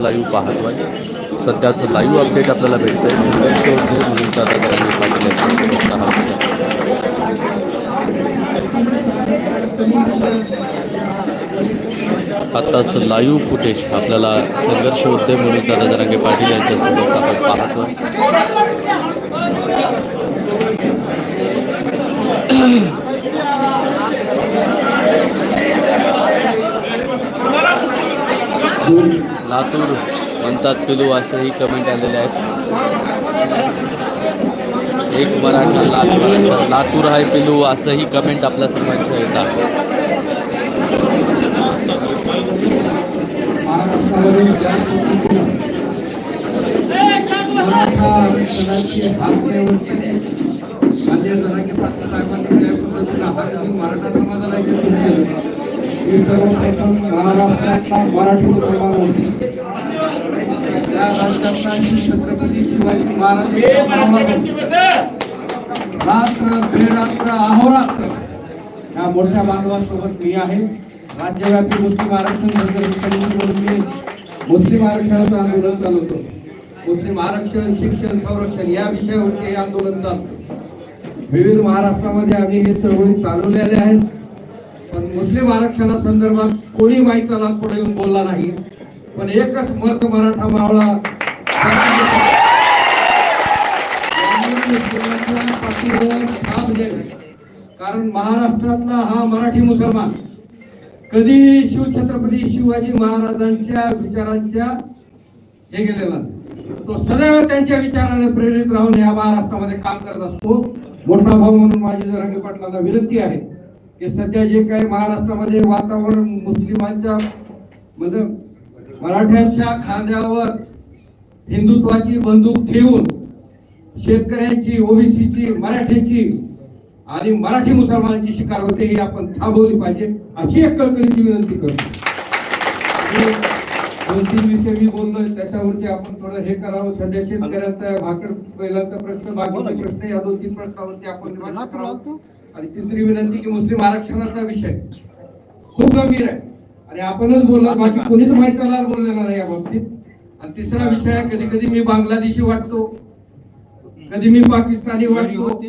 Live पाहतोय सध्याचं live update आपल्याला भेटतं संघर्ष होते पाटील आत्ताच लाईव्ह फुटेज आपल्याला संघर्ष होते म्हणून दादा जरांगे पाटील यांच्यासोबत आपण पाहतोय. लातूर म्हणतात पिलू असंही कमेंट आलेले आहेत. एक मराठा लातूर लातूर आहे पिलू असंही कमेंट आपल्या सर्वांच्या येतात. मराठा समाजाला ही सर्वप्रथम महाराष्ट्रातला मराठी मुसलमान होती त्या राज्यातला श्री छत्रपती शिवाजी महाराज रात्र बेरात्र अहोरात्र या मोठ्या बांधवासोबत मी आहे राज्यव्यापी मुस्लिम आरक्षण मुस्लिम आरक्षणाचं आंदोलन चालवतो मुस्लिम आरक्षण शिक्षण संरक्षण या विषयावरती हे आंदोलन चालतं विविध महाराष्ट्रामध्ये आम्ही हे चळवळी चालवलेल्या आहेत. मुस्लिम आरक्षणा संदर्भात कोणी लाभ पुढे येऊन बोलला नाही. पण एकच मत मराठा मावळा कारण महाराष्ट्रातला हा मराठी मुसलमान कधी शिवछत्रपती शिवाजी महाराजांच्या विचारांच्या हे गेलेला तो सदैव त्यांच्या विचाराने प्रेरित राहून या महाराष्ट्रामध्ये काम करत असतो. मोठा भाऊ म्हणून माझी जरांगी पाटलांना विनंती आहे की सध्या जे काही महाराष्ट्रामध्ये वातावरण मुस्लिमांच्या म्हणजे मराठ्यांच्या खांद्यावर हिंदुत्वाची बंदूक ठेवून शेतकऱ्यांची ओबीसीची मराठ्यांची आणि मराठी मुसलमानांची शिकार होते ही आपण थांबवली पाहिजे अशी एक कळकळीची विनंती करतो. दोन तीन विषय मी बोललोय त्याच्यावरती आपण थोडं हे करावं. सध्या शेतकऱ्यांचा भाकड बैलांचा प्रश्न बाकीचे प्रश्न या दोन तीन प्रश्नावरती आपण आणि तिसरी विनंती की मुस्लिम आरक्षणाचा विषय खूप गंभीर आहे. आणि आपणच बोललो बाकी कोणीच माहिती चालणार बोललेला नाही या बाबतीत. आणि तिसरा विषय आहे कधी कधी मी बांगलादेशी वाटतो कधी मी पाकिस्तानी वाटतो.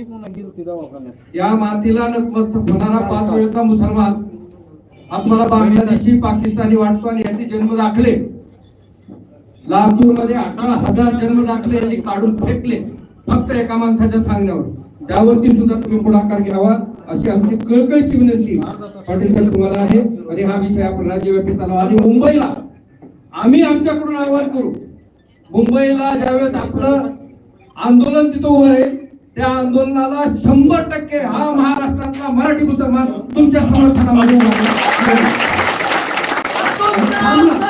या मातीला होणारा पाच वेळचा मुसलमान. आज मला बांगलादेशी पाकिस्तानी वाटतो आणि याचे जन्म दाखले. लातूरमध्ये अठरा हजार जन्म दाखले यांनी काढून फेकले फक्त एका माणसाच्या सांगण्यावर. त्यावरती सुद्धा तुम्ही पुढाकार घ्यावा अशी आमची कळकळीची विनंती पाटील साहेब तुम्हाला आहे आणि हा विषय आपण राज्यव्यापी चालवा आणि मुंबईला आम्ही आमच्याकडून आवाहन करू मुंबईला ज्यावेळेस आपलं आंदोलन तिथं उभं राहील त्या आंदोलनाला शंभर टक्के हा महाराष्ट्रातला मराठी मुसलमान तुमच्या समर्थनामध्ये उभा राहील. थांबला.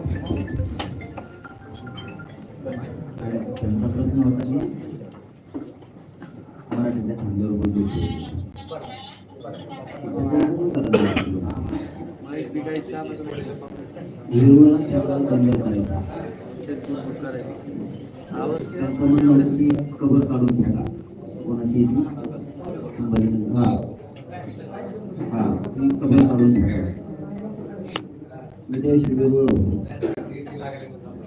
हिरवळला त्याला दंड करायचा. त्यांचं म्हणणं की कबर काढून फेका कोणाची हा. हा. कबर काढून फेका विदेशी वेगळं होतो.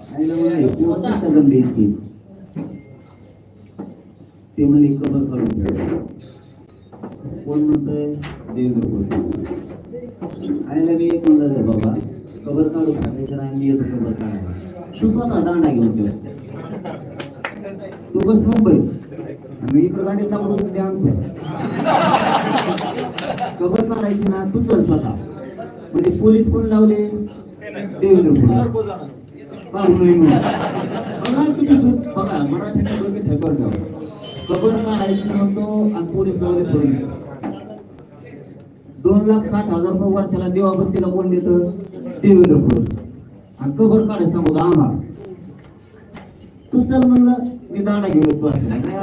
आणि ना ते म्हणजे कबर काढून घ्या कोण म्हणतंय? देव फडणवीस. आणि मी एक म्हणलं बाबा बाबा कबर काढून टाकायचं आणि मी येतो कबर काढायला तू स्वतः दांडा घेऊन चल तू बस मुंबई. आणि इकडं गाडी लावून ते आमचं. काढायची ना तू चल स्वतः. म्हणजे पोलीस कोण लावले? देवेंद्र नाही. बघा सूट बघा मराठीचं डोके ठेकर ठेवा कबर काढायची म्हणतो आणि पोलीस लावले पोलीस दोन लाख साठ हजार रुपये वर्षाला देवाबत्तीला कोण देत? देवी फडणवीस. आणि कबर काढे सांगू आम्हाला तू चल म्हणलं मी दाडा घेऊन तू असं. नाही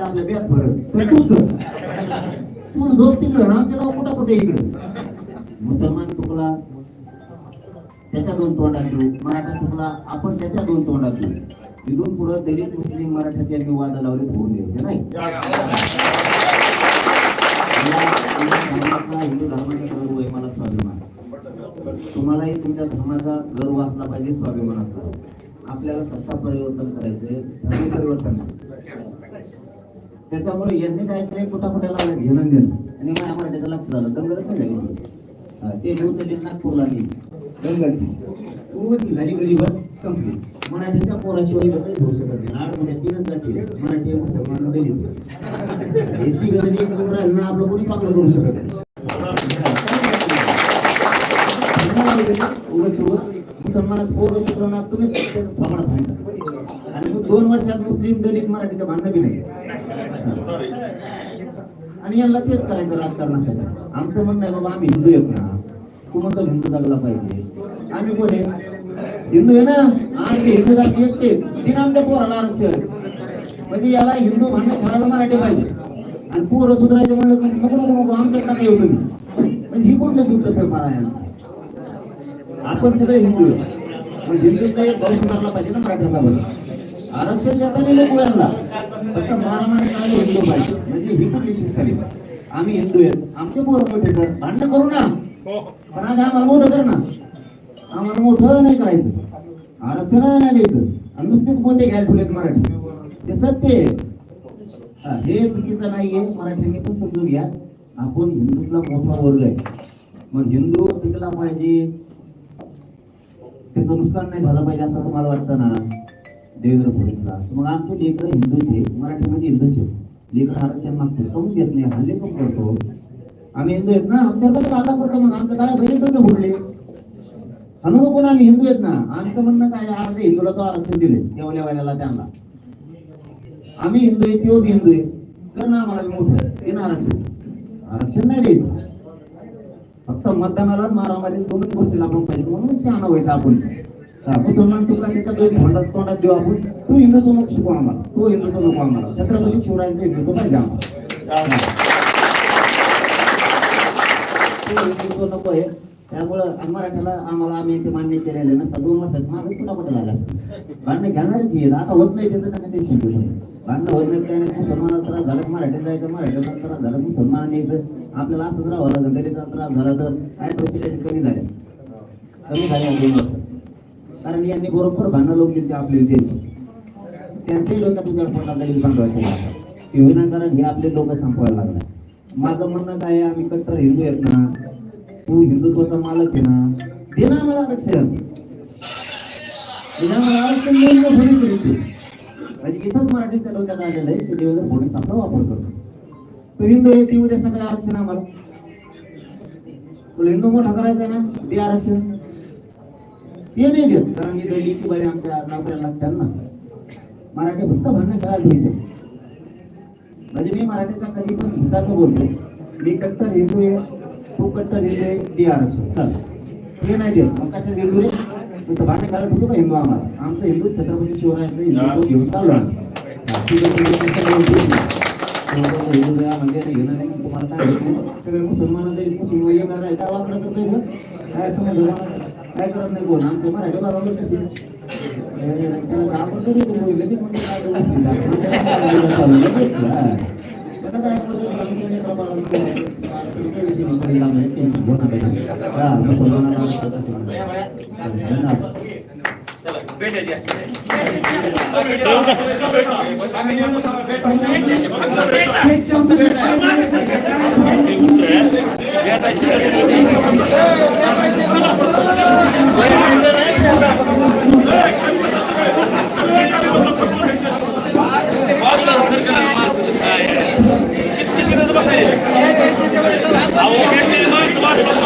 आपल्या बॅग भरत. तू चल. तू झोप तिकडं आमच्या गाव कुठं कुठे इकडं? मुसलमान चुकला त्याच्या दोन तोंडात देऊ मराठा चुकला आपण त्याच्या दोन तोंडात देऊ इथून पुढं दलित मुस्लिम मराठ्याचे वादा वाद लावले होऊ द्यायचे नाही? धर्माचा, हिंदू धर्माचा गर्व आहे मला स्वाभिमान तुम्हालाही तुमच्या धर्माचा गर्व असला पाहिजे स्वाभिमान असला आपल्याला सत्ता परिवर्तन करायचंय धर्म परिवर्तन त्याच्यामुळे यांनी काहीतरी कुठा कुठे लावलं घेणं देणं आणि आम्हाला त्याचा लक्ष झालं. दंगल नाही झाली ते उचलले नागपूरला नाही दंगल. उगाच झाली गडीभर संपली. मराठीच्या पोराशिवाय काही होऊ शकत नाही आठ म्हणजे तीनच जाती मराठी मुसलमान दलित हे एक करून राहिलं ना आपलं कोणी पाकलं करू शकत नाही. मुसलमानात हो, पोरं तुम्हीच प्रमाणात आणि मग दोन वर्षात मुस्लिम दलित मराठीचं भांडण बी नाही. आणि यांना तेच करायचं राजकारणासाठी आमचं म्हणणं आहे बाबा आम्ही हिंदू आहेत ना. तू हिंदू जगला पाहिजे? आम्ही कोण आहे? हिंदू आहे ना? आणि ते हिंदू जाती एकटे. दिन आमच्या पोराला आरक्षण. म्हणजे याला हिंदू म्हणणं खेळायला मराठी पाहिजे. आणि पोरं सुधारायचं म्हणलं म्हणजे नको नको नको आमच्याकडे काय येऊ तुम्ही. म्हणजे ही कुठलं दुःख पेपर आहे? आपण सगळे हिंदू पण मग एक भाऊ सुधारला पाहिजे ना मराठ्याचा बरं आरक्षण देताना नको यांना फक्त मारामारी करायला हिंदू पाहिजे. म्हणजे ही कुठली शिकारी आम्ही हिंदू आहेत आमचे पोरं मोठे भांडण करू ना. पण आज आम्हाला मोठं कर ना. आम्हाला मोठं नाही करायचं. आरक्षण नाही द्यायचं. आणि नुसतेच कोणते घ्यायला ठेवलेत मराठी. ते सत्य हा, हे चुकीचं नाहीये. मराठ्यांनी पण समजून घ्या. आपण हिंदूतला मोठा वर्ग आहे. मग हिंदू टिकला पाहिजे. त्याचं नुकसान नाही झालं पाहिजे असं तुम्हाला वाटतं ना? देवेंद्र फडणवीसला. मग आमचे लेकर हिंदूचे मराठीमध्ये हिंदूचे लेकर आरक्षण मागते कमी देत नाही. हल्ले कमी करतो. आम्ही हिंदू आहेत ना? आमच्यावर कसं करतो. मग आमचं काय? बहिणी डोके फुटले पण आम्ही? हिंदू आहेत ना. आमचं म्हणणं काय आज हिंदूला तो आरक्षण दिले देवल्या वाल्याला त्यांना. आम्ही हिंदू आहे तो हिंदू आहे कर ना आम्हाला मोठं ते ना आरक्षण. आरक्षण नाही द्यायचं. फक्त मतदानाला मारामारी दोनच गोष्टी आपण पाहिजे. म्हणून शहाणा व्हायचं आपण. मुसलमान चुका त्याच्या दोन तोंडात तोंडात देऊ आपण. तू हिंदुत्व नको शिकू आम्हाला. तो हिंदुत्व नको आम्हाला. छत्रपती शिवरायांचं हिंदुत्व पाहिजे आम्हाला. तो हिंदुत्व नको आहे. त्यामुळं मराठ्याला आम्हाला आम्ही ते मान्य केलेले नसतं दोन वर्षात मागे पुन्हा कुठे झालं असतं. भांडणं घेणारच आहेत. आता होत नाही त्याचं काय ते शिकवलं भांडणं होत नाही त्याने नाही मुसलमानाचा त्रास झाला मराठीत जायचं मराठीचा त्रास झाला मुसलमान यायचं आपल्याला असं राहावं लागेल. दलितचा त्रास झाला तर काय ॲट्रॉसिटी कमी झाले. कमी झाले दोन वर्षात. कारण यांनी बरोबर भांडणं लोक दिली आपले द्यायची त्यांचेही लोक तुझ्या पोटात दलित बांधवायचे लागतात विनाकारण हे आपले लोक संपवायला लागले. माझं म्हणणं काय आम्ही कट्टर हिंदू आहेत ना. तू हिंदुत्वाचा मालक आहे ना दे ना मला आरक्षण. मला आरक्षण देऊन म्हणजे इथंच मराठीच्या डोक्यात आलेलं आहे देवेंद्र फडणवीस आपला वापर करतो. तू हिंदू आहे ती उद्या सकाळी आरक्षण आम्हाला. तुला हिंदू मोठा करायचा आहे ना ते आरक्षण. ते नाही घेत कारण आमच्या नोकऱ्या लागतात ना. मराठी फक्त भांडण करायला घ्यायचे म्हणजे मी मराठीचा कधी पण हिंदाचं बोलतो मी कट्टर हिंदू आहे. तू कट्टर हिंदू आहे दे आरक्षण चल हे नाही देत. मग कसं हिंदू रे? मी तर भांडण करायला ठेवतो का हिंदू आम्हाला. आमचं हिंदू छत्रपती शिवरायांचं हिंदू घेऊन चालू म्हणजे ते घेणं नाही तुम्हाला काय होतं? सगळे मुसलमान तरी मुस्लिम येणार आहे. काय समजलं? करत नाही कोण? आमच्या मराठी भागावर कशी? त्याला काय आपण तरी ते बोलले, लगेच म्हणते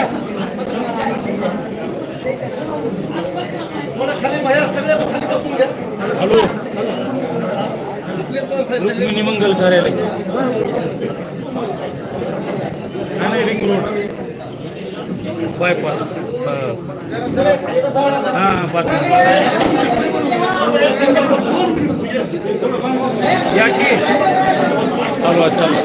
आम्ही बसा. सगळ्यांना फोटो बसा. रुक्मिणी मंगल कार्यालय नाही रिंग रोड बायपास हा बस या की चालू आहे, चालू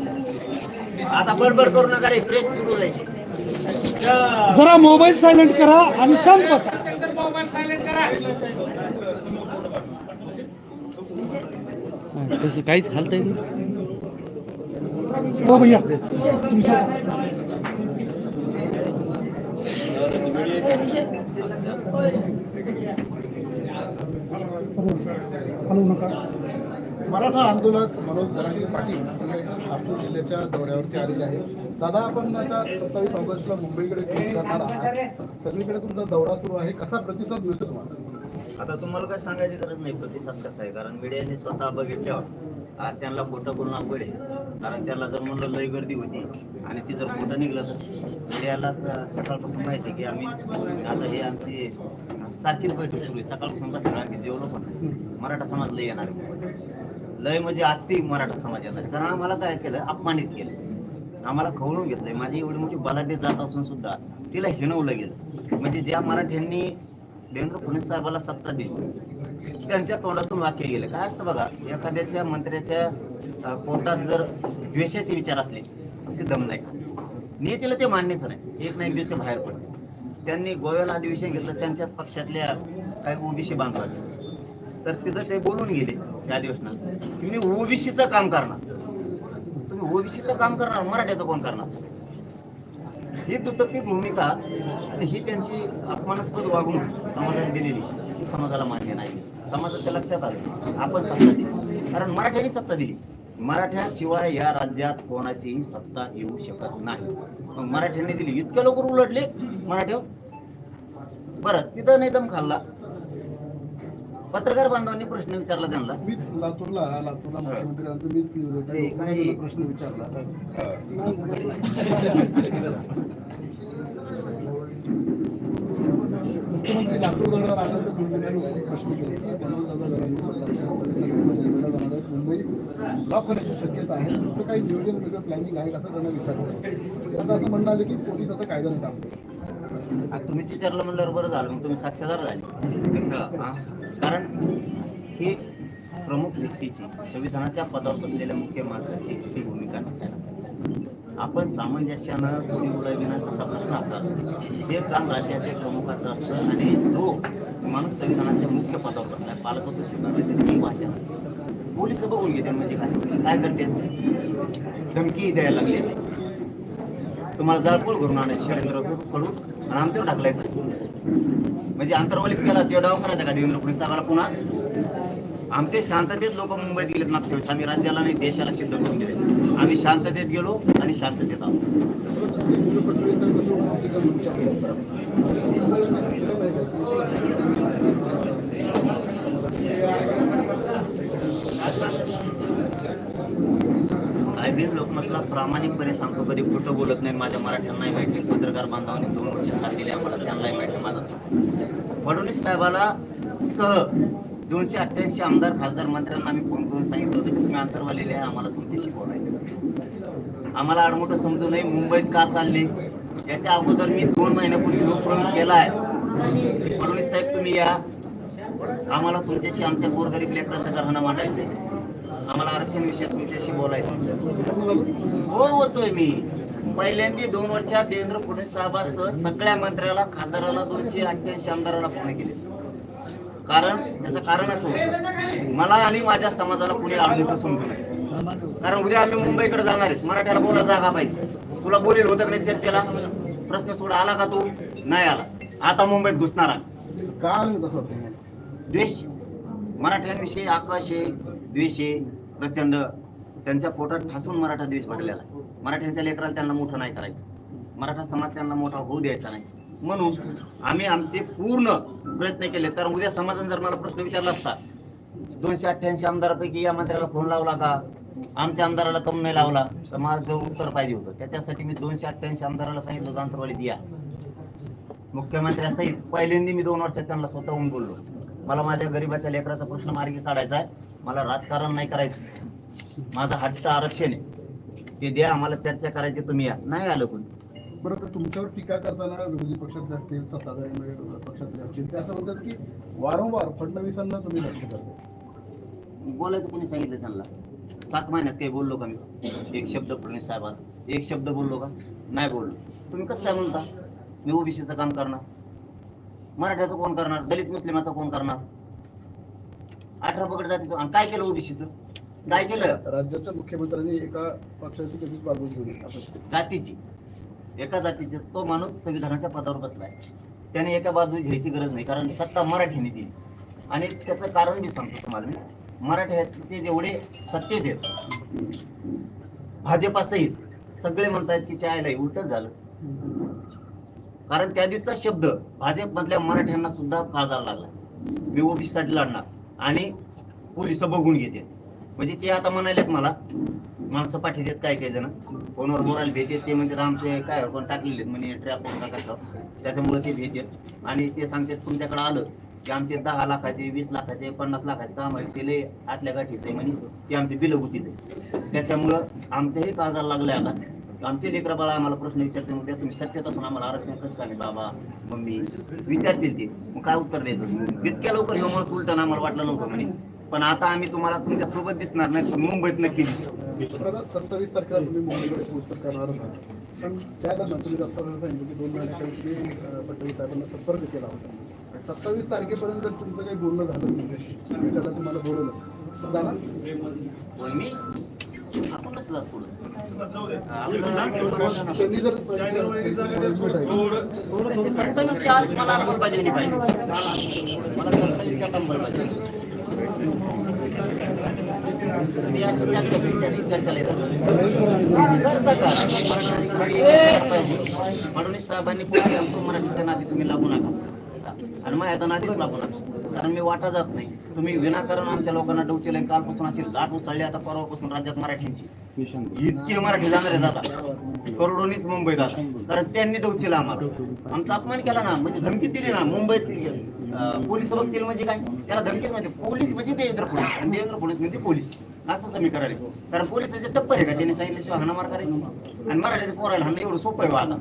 आता बडबड करू नका रे प्रेस सुरू जाईल जरा मोबाईल सायलेंट करा आणि शांत बसा. तसं काहीच हालत नाही. हो भैया. हलवू नका. मराठा आंदोलक मनोज जरांगे पाटील हे लातूर जिल्ह्याच्या दौऱ्यावरती आलेले आहेत. दादा आपण आता सत्तावीस ऑगस्टला मुंबईकडे जाणार आहात. सगळीकडे तुमचा दौरा सुरू आहे. कसा प्रतिसाद मिळतो तुम्हाला? आता तुम्हाला काय सांगायची गरज नाही प्रतिसाद कसा आहे? कारण मीडियाने स्वतः बघितल्यावर आज त्यांना खोटं बोलणं अवघड आहे. कारण त्याला जर म्हणलं लय गर्दी होती आणि ती जर खोटं निघलं तर मीडियाला सकाळपासून माहिती आहे की आम्ही आता हे आमची सारखीच बैठक सुरू आहे. सकाळपासून कसं आणखी जेवलो पण मराठा समाज लय येणार लय म्हणजे आत्ती मराठा समाज येणार कारण आम्हाला काय केलं? अपमानित केलं. आम्हाला खवळून घेतलंय. माझी एवढी मोठी बलाढ्य जात असून सुद्धा तिला हिणवलं गेलं. म्हणजे ज्या मराठ्यांनी देवेंद्र फडणवीस साहेबाला सत्ता दिली. त्यांच्या तोंडातून वाक्य गेले. काय असतं बघा एखाद्याच्या मंत्र्याच्या पोटात जर द्वेषाचे विचार असले ते दम नाही नेतेला ते मान्यच नाही. एक ना एक दिवस ते बाहेर पडते. त्यांनी गोव्याला अधिवेशन घेतलं त्यांच्याच पक्षातल्या काही ओबीसी बांधवाचं. तर तिथं ते बोलून गेले त्या अधिवेशनात तुम्ही ओबीसीचं काम करणार. तुम्ही ओबीसीचं काम करणार मराठ्याचं कोण करणार? ही दुटप्पी भूमिका आणि ही त्यांची अपमानास्पद वागणूक समाजाने दिलेली. ही समाजाला मान्य नाही. समाजाच्या लक्षात आलं. आपण सत्ता दिली. कारण मराठ्यांनी सत्ता दिली. मराठ्याशिवाय या राज्यात कोणाचीही सत्ता येऊ शकत नाही. मग मराठ्यांनी दिली. इतके लवकर उलटले. मराठ्यावर बरं तिथं नाही दम खाल्ला. पत्रकार बांधवांनी प्रश्न विचारला त्यांना. मीच लातूरला लातूरला मुख्यमंत्र्यांचं मीच हे प्रश्न विचारला. मुख्यमंत्री लातूर प्रश्न केले. मुंबई ब्लॉक होण्याची शक्यता आहे. तुमचं काही नियोजन वेगळं प्लॅनिंग आहे असं त्यांना विचारलं. आता असं म्हणणं आलं की पोलीस आता कायद्याने काम तुम्हीच विचारलं म्हणल्यावर बरं झालं. मग तुम्ही साक्षीदार झाले. कारण ही प्रमुख व्यक्तीची संविधानाच्या पदावर बसलेल्या मुख्य माणसाची ही भूमिका नसायला पाहिजे. आपण सामंजस्यानं कोणी गुलाबीनं कसा प्रश्न हातात हे काम राज्याच्या प्रमुखाचं असतं आणि जो माणूस संविधानाच्या मुख्य पदावर बसला पालकत्व स्वीकारला त्याची भाषा नसते पोलीस बघून घेते म्हणजे काय? काय करते? धमकी द्यायला लागले. तुम्हाला जाळपोळ घरून आणायचं षडयंत्र करून आणि आमच्यावर ढकलायचं. म्हणजे अंतर्वलित केला ते डाव करायचा का? देवेंद्र फडणवीस साहेबाला पुन्हा? आमचे शांततेत लोक मुंबईत गेलेत मागच्या वेळेस. आम्ही राज्याला नाही देशाला सिद्ध करून दिले. आम्ही शांततेत गेलो आणि शांततेत आलो देवेंद्र लोकमतला प्रामाणिकपणे सांगतो कधी खोटं बोलत नाही माझ्या मराठ्यांनाही माहिती पत्रकार बांधवांनी दोन वर्ष साथ दिली आम्हाला त्यांनाही माहिती माझा. फडणवीस साहेबाला सह दोनशे अठ्ठ्याऐंशी आमदार खासदार मंत्र्यांना आम्ही फोन करून सांगितलं होतं की तुम्ही अंतरवालेले आहे आम्हाला तुमच्याशी बोलायचं आम्हाला आडमोठं समजू नाही मुंबईत का चालले? याच्या अगोदर मी दोन महिन्यापूर्वी उपक्रम केला आहे. फडणवीस साहेब तुम्ही या. आम्हाला तुमच्याशी आमच्या गोरगरीब लेकरांचं घराणं मांडायचंय. आम्हाला आरक्षण विषय तुमच्याशी बोलायचं हो बोलतोय मी. पहिल्यांदा दोन वर्षात देवेंद्र फडणवीस साहेबासह सगळ्या मंत्र्याला खासदाराला दोनशे अठ्ठ्याऐंशी आमदाराला फोन केले. कारण त्याचं कारण असं होतं. मला आणि माझ्या समाजाला कुणी आडमुठं समजू नये. कारण उद्या आम्ही मुंबईकडे जाणार आहेत. मराठ्याला बोला जागा पाहिजे. तुला बोलेल होतं का नाही चर्चेला? प्रश्न सोडा. आला का तू? नाही आला. आता मुंबईत घुसणार आहे? द्वेष. मराठ्यांविषयी आकाश आहे द्वेष आहे प्रचंड. त्यांच्या पोटात ठासून मराठा द्वेष भरलेला आहे. मराठ्यांच्या लेकराला त्यांना मोठं नाही करायचं. मराठा समाज त्यांना मोठा होऊ द्यायचा नाही. म्हणून आम्ही आमचे पूर्ण प्रयत्न केले. तर उद्या समाजाने जर मला प्रश्न विचारला असता दोनशे अठ्ठ्याऐंशी आमदारापैकी या मंत्र्याला फोन लावला का? आमच्या आमदाराला कम नाही लावला तर माझं जवळ उत्तर पाहिजे होतं. त्याच्यासाठी मी दोनशे अठ्ठ्याऐंशी आमदाराला सांगितलं होतं द्या. या मुख्यमंत्र्यासहित पहिल्यांदा मी दोन वर्षात त्यांना स्वतःहून बोललो. मला माझ्या गरीबाच्या लेकराचा प्रश्न मार्गी काढायचा आहे. मला राजकारण नाही करायचं. माझं हट्ट आरक्षण आहे. ते द्या आम्हाला चर्चा करायची तुम्ही या. नाही आलं कोणी. बरं तर तुमच्यावर टीका करताना विरोधी पक्षातले असतील सत्ताधारी पक्षातले असतील ते असं म्हणतात की वारंवार फडणवीसांना तुम्ही लक्ष करता बोलायचं कोणी सांगितलं त्यांना? सात महिन्यात काही बोललो का मी? एक शब्द फडणवीस साहेबांना. एक शब्द बोललो का? नाही बोललो. तुम्ही कसं काय म्हणता मी ओबीसीचं काम करणार. मराठ्याचं कोण करणार? दलित मुस्लिमाचं कोण करणार? अठरा पकड जातीचं. आणि काय केलं ओबीसीचं? काय केलं? राज्याच्या मुख्यमंत्र्यांनी एका पक्षाची कधीच बाजू घेऊ नये. असं. जातीची. एका जातीचे तो माणूस संविधानाच्या पदावर बसलाय त्याने एका बाजू घ्यायची गरज नाही कारण सत्ता मराठीने दिली. आणि त्याचं कारण मी सांगतो तुम्हाला मी. मराठ्याचे जेवढे सत्तेत आहेत भाजपासहित सगळे म्हणतायत की चायला उलटच झालं. कारण त्या दिवसचा शब्द भाजपमधल्या मराठ्यांना सुद्धा काळजाला लागला. मी ओबीसीसाठी लढणार आणि पोलीस बघून घेते. म्हणजे ते आता म्हणालेत मला माणसं पाठी देत काय काही जण? फोनवर बोलायला भेटेत ते म्हणतात आमचे काय कोण टाकलेले आहेत म्हणे ट्रॅक कोण कशावर त्याच्यामुळे ते भेटेत आणि ते सांगतात तुमच्याकडे आलं की आमचे दहा लाखाचे वीस लाखाचे पन्नास लाखाचे काम आहे ते लय आतल्या गाठीचे म्हणे. ते आमचे बिल होती त्याच्यामुळं आमच्याही काळजाला लागलं आता. आमचे लेकरं बाळा आम्हाला प्रश्न विचारते मग तुम्ही सत्यात असून आम्हाला आरक्षण कसं काय बाबा? मम्मी विचारतील ते. मग काय उत्तर द्यायचं? तितक्या लवकर हे मला उलटं आम्हाला वाटलं नव्हतं म्हणे. पण आता आम्ही तुम्हाला तुमच्यासोबत दिसणार नाही पण मुंबईत नक्की दिसतो सत्तावीस तारखेला तुम्ही मुंबईकडे पोहोचत करणार होता. पण त्या दरम्यान तुम्ही दत्तात्रय सांगितलं की दोन महिन्याच्या तुम्ही अं, साहेबांना संपर्क केला होता. सत्तावीस तारखेपर्यंत तुमचं काही बोलणं झालं तुमच्याशी मी त्याला तुम्हाला बोलवलं. जाणार पण सत्तावीसच्या मला अंमलबजावणी पाहिजे. मला सत्तावीसच्या अंमलबजावणी ते अशी चर्चा चर्चा- चर्चाला येतात. चर्चा करा. फडणवीस साहेबांनी पुढे संपूर्ण मराठीच्या नादी तुम्ही लागू नका आणि मग आता नादीच लागू नका कारण मी वाटा जात नाही तुम्ही विनाकारण आमच्या लोकांना डोचेले कालपासून अशी लाट उसळली आता परवापासून राज्यात मराठ्यांची इतकी मराठी जाणार आहे दादा करोडोनीच मुंबई दादा कारण त्यांनी डोचेला आम्हाला आमचा अपमान केला ना म्हणजे धमकी दिली ना मुंबईत पोलीस बघतील म्हणजे काय त्याला धमकीच म्हणजे पोलीस म्हणजे देवेंद्र पोलीस आणि देवेंद्र पोलीस म्हणजे पोलीस असं मी करायला. कारण पोलिसाचे टप्पर आहे का त्यांनी सांगितल्याशिवाय हाणामार करायचं. आणि मराठीचं पोरायला हाणं एवढं सोपं आहे हो आता.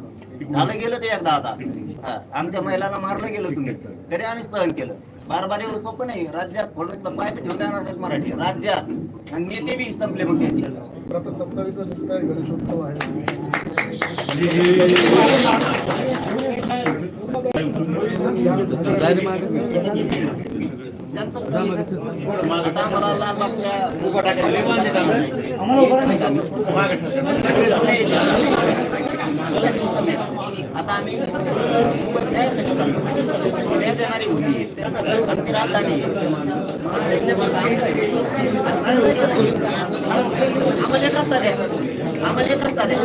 झालं गेलं ते एकदा आता. आमच्या महिलांना मारलं गेलं तुम्ही. तरी आम्ही सहन केलं. बार बार एवढं सोपं नाही. राज्यात फडणवीसला पाय ठेवता येणार नाही मराठी. राज्यात. आणि नेते बी संपले मग त्यांचे. आता सत्तावीस गणेशोत्सव आहे. आता आम्हाला आता आम्ही त्यासाठी भूमी आमची राजधानी आम्हाला एक रस्ता द्या. आम्हाला एक रस्ता द्या.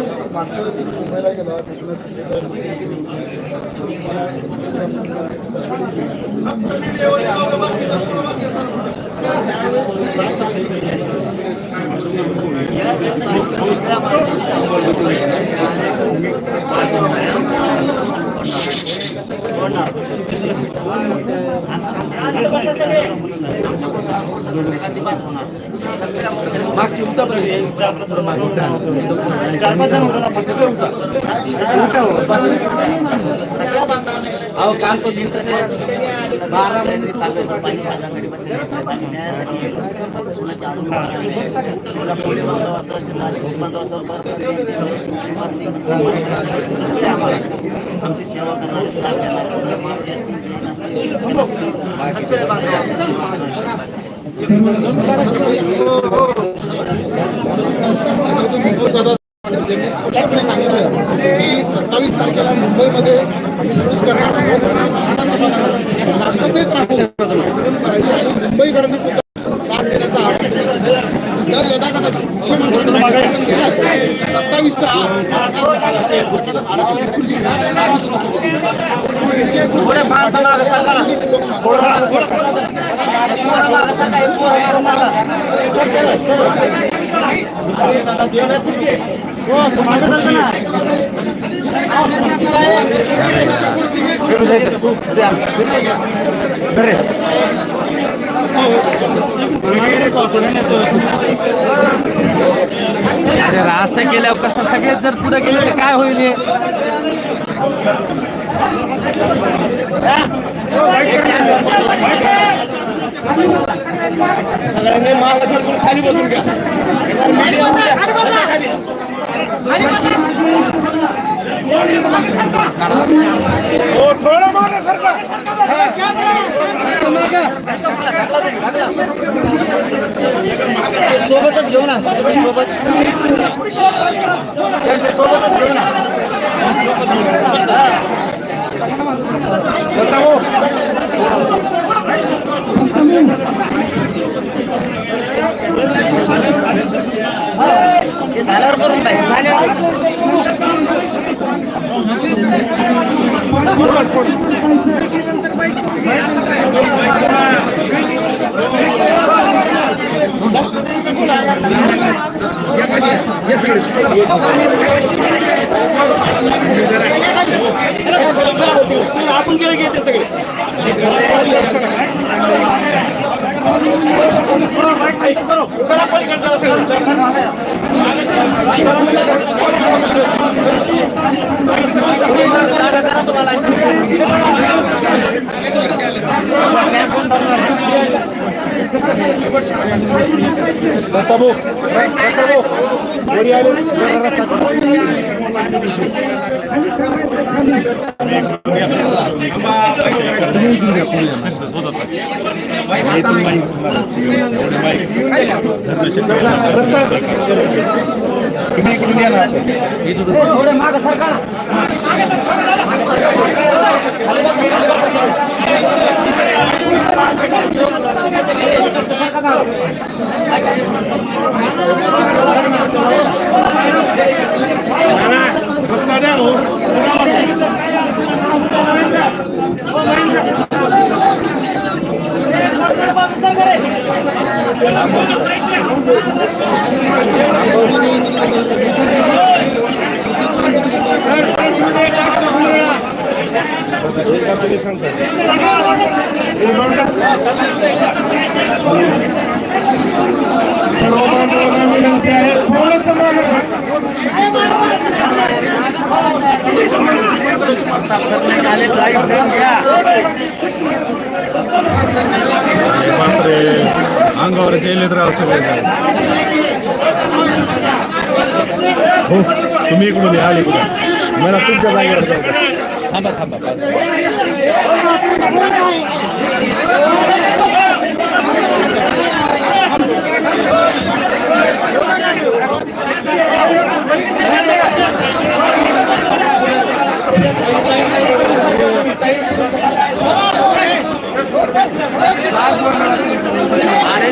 Shh. मागची उठा सगळ्या बांधवांना अहो काल तो बारा त्यांनी ताब्यात पाणी आमची सेवा करणारे साथ देणारे सत्तावीस तारखेला मुंबईमध्ये प्रवेश करणार शांततेत राहू आंदोलन करायचे आणि मुंबईकरांनी सुद्धा साथ देण्याचा जर सत्तावीसच्या माणसं मागं सरका ना. पोरं मागं सरका, हे पोरं मागं अरे पुढे गेले तर काय होईल हे सोबतच घेऊ ना. त्यांच्यासोबत त्यांच्या सोबतच घेऊ. हे झाल्यावर करून सगळे. दत्ताभाऊ दत्ताभाऊ वरी आले जरा रस्ता करा. रस्ता तुम्ही करण्यात आले लाईव्ह फोन घ्या बापरे अंगावर येलेत राव सगळे हो तुम्ही इकडून या इकडून मला तुमच्या जागेवर थांबा थांबा थांबा আরে